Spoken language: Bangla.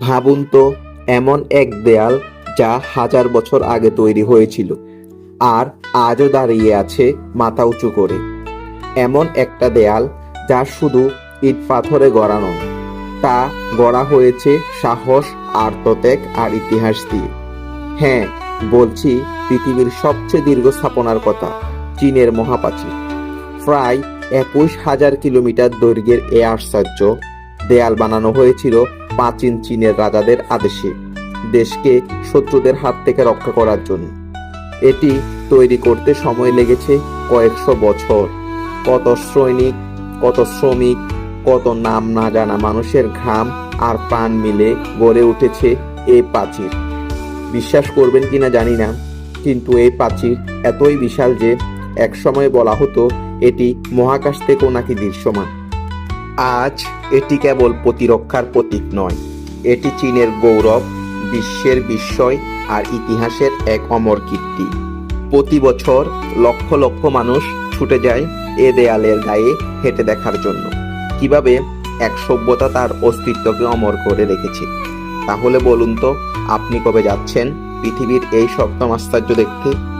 ভাবুন তো, এমন এক দেয়াল যা হাজার বছর আগে তৈরি হয়েছিল আর আজও দাঁড়িয়ে আছে মাথা উঁচু করে। এমন একটা দেয়াল যা শুধু ইট পাথরে গড়া নয় তা গড়া হয়েছে সাহস, আত্মত্যাগ আর ইতিহাস দিয়ে। হ্যাঁ বলছি পৃথিবীর সবচেয়ে দীর্ঘ স্থাপনার কথা, চীনের মহাপ্রাচীর। প্রায় একুশ হাজার কিলোমিটার দৈর্ঘ্যের এ আশ্চর্য দেয়াল বানানো হয়েছিল প্রাচীন চীনের রাজাদের আদেশে দেশকে শত্রুদের হাত থেকে রক্ষা করার জন্য। এটি তৈরি করতে সময় লেগেছে কয়েকশো বছর। কত সৈনিক, কত শ্রমিক, কত নাম না জানা মানুষের ঘাম আর প্রাণ মিলে গড়ে উঠেছে এই প্রাচীর। বিশ্বাস করবেন কিনা জানি না, কিন্তু এই প্রাচীর এতই বিশাল যে একসময় বলা হতো এটি মহাকাশ থেকেও নাকি দৃশ্যমান। আজ এটি কেবল প্রতিরক্ষার প্রতীক নয়, এটি চীনের গৌরব, বিশ্বের বিস্ময় আর ইতিহাসের এক অমর কীর্তি। প্রতি বছর লক্ষ লক্ষ মানুষ ছুটে যায় এ দেয়ালের গায়ে হেঁটে দেখার জন্য। কীভাবে এক সভ্যতা তার অস্তিত্বকে অমর করে রেখেছে? তাহলে বলুন তো, আপনি কবে যাচ্ছেন পৃথিবীর এই সপ্তম আশ্চর্য দেখতে?